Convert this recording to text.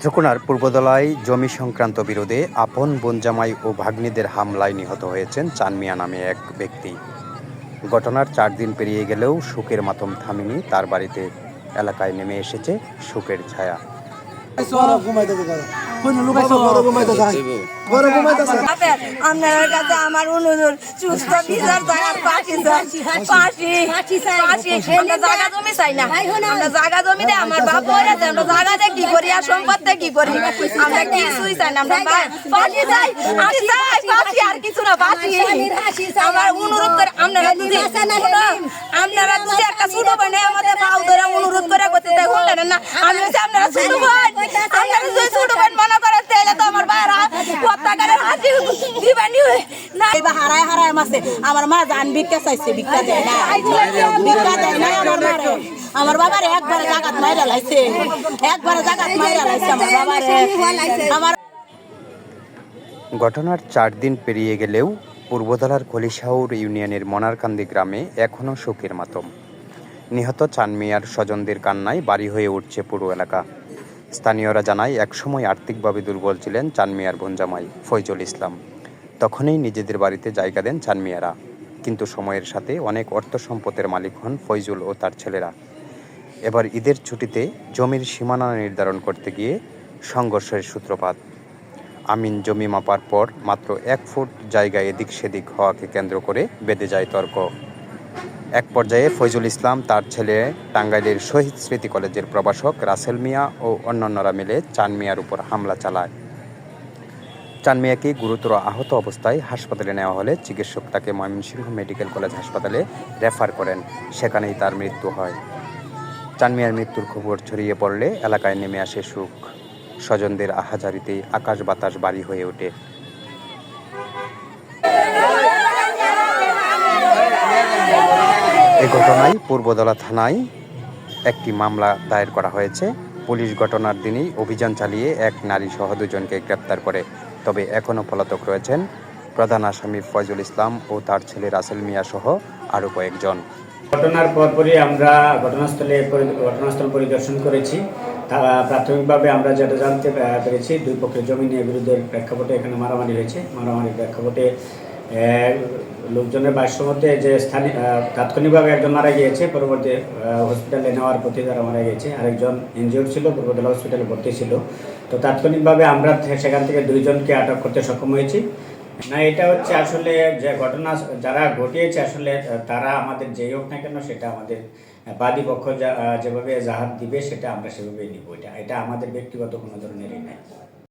নেত্রকোনার পূর্বদলায় জমি সংক্রান্ত বিরোধে আপন বনজামাই ও ভাগ্নিদের হামলায় নিহত হয়েছেন চানমিয়া নামে এক ব্যক্তি। ঘটনার চার দিন পেরিয়ে গেলেও শোকের মাতম থামেনি, তার বাড়িতে এলাকায় নেমে এসেছে শোকের ছায়া। আপনার কাছে আমার অনুরোধ সুস্থ বিচার আমরা জায়গা জমি চাই না। আমরা জায়গা জমিতে আমার বাপ মরে আছে আমরা জায়গাতে কি করি আর সম্পদে কি করি? আমরা কিছুই চাই না আমরা বা- চাই ফাঁসি চাই ফাঁসি আর কিছু না ফাঁসি আমার অনুরোধ করে আপনারা একটা ছোট আমাদের ধরে অনুরোধ করে করতে না আমি হচ্ছে আপনারা ছোট বোন আপনারা যদি ছোট বোন মনে করেন তাহলে তো আমার ভাইয়েরা হত্যাকারের হাতি দিবানি না আমার মা জান ভিক্ষা চাইছে, ভিক্ষা দেয় না। ভিক্ষা দেয় না আমার মারে। আমার বাবার জাগাত মাইরা লাইছে। জাগাত মাইরা লাইছে আমার আমার ঘটনার চার দিন পেরিয়ে গেলেও পূর্বদলার খলিশাউর ইউনিয়নের মনারকান্দি গ্রামে এখনও শোকের মাতম। নিহত চানমিয়ার স্বজনদের কান্নায় বাড়ি হয়ে উঠছে পুরো এলাকা। স্থানীয়রা জানায়, একসময় আর্থিকভাবে দুর্বল ছিলেন চানমিয়ার বনজামাই ফৈজুল ইসলাম। তখনই নিজেদের বাড়িতে জায়গা দেন চানমিয়ারা। কিন্তু সময়ের সাথে অনেক অর্থ সম্পদের মালিক হন ফৈজুল ও তার ছেলেরা। এবার ঈদের ছুটিতে জমির সীমানা নির্ধারণ করতে গিয়ে সংঘর্ষের সূত্রপাত। আমিন জমি মাপার পর মাত্র এক ফুট জায়গা এদিক সেদিক হওয়াকে কেন্দ্র করে বেঁধে যায় তর্ক। এক পর্যায়ে ফৈজুল ইসলাম তার ছেলে টাঙ্গাইলের শহীদ স্মৃতি কলেজের প্রভাষক রাসেল মিয়া ও অন্যান্যরা মিলে চান মিয়ার উপর হামলা চালায়। চান মিয়াকে গুরুতর আহত অবস্থায় হাসপাতালে নেওয়া হলে চিকিৎসক তাকে ময়মনসিংহ মেডিকেল কলেজ হাসপাতালে রেফার করেন। সেখানেই তার মৃত্যু হয়। চান মিয়ার মৃত্যুর খবর ছড়িয়ে পড়লে এলাকায় নেমে আসে সুখ। স্বজনদের আহাজারিতে আকাশ বাতাস বাড়ি হয়ে ওঠে। এ ঘটনায় পূর্বদলা থানায় একটি মামলা দায়ের করা হয়েছে। পুলিশ ঘটনার দিনেই অভিযান চালিয়ে এক নারী সহ দুজনকে গ্রেপ্তার করে। তবে এখনও পলাতক রয়েছেন প্রধান আসামি ফয়জুল ইসলাম ও তার ছেলে রাসেল মিয়া সহ আরও কয়েকজন। ঘটনার পরপরই আমরা ঘটনাস্থলে ঘটনাস্থল পরিদর্শন করেছি। তারা প্রাথমিকভাবে আমরা যেটা জানতে পেরেছি, দুই পক্ষের জমি নিয়ে বিরুদ্ধে প্রেক্ষাপটে এখানে মারামারি হয়েছে। মারামারির প্রেক্ষাপটে লোকজনের ভাষ্য মতে যে স্থানীয় তাৎক্ষণিকভাবে একজন মারা গিয়েছে, পরবর্তী হসপিটালে নেওয়ার প্রতি তারা মারা গিয়েছে। আরেকজন ইনজিওর ছিল, পূর্বতলা হসপিটালে ভর্তি ছিল। তো তাৎক্ষণিকভাবে আমরা সেখান থেকে দুইজনকে আটক করতে সক্ষম হয়েছি। না, এটা হচ্ছে আসলে যে ঘটনা, যারা ঘটিয়েছে, আসলে তারা আমাদের যেই হোক না কেন, সেটা আমাদের বাদী পক্ষ যেভাবে জাহাজ দিবে, সেটা আমরা সেভাবেই নিব। এটা এটা আমাদের ব্যক্তিগত কোনো ধরনেরই নাই।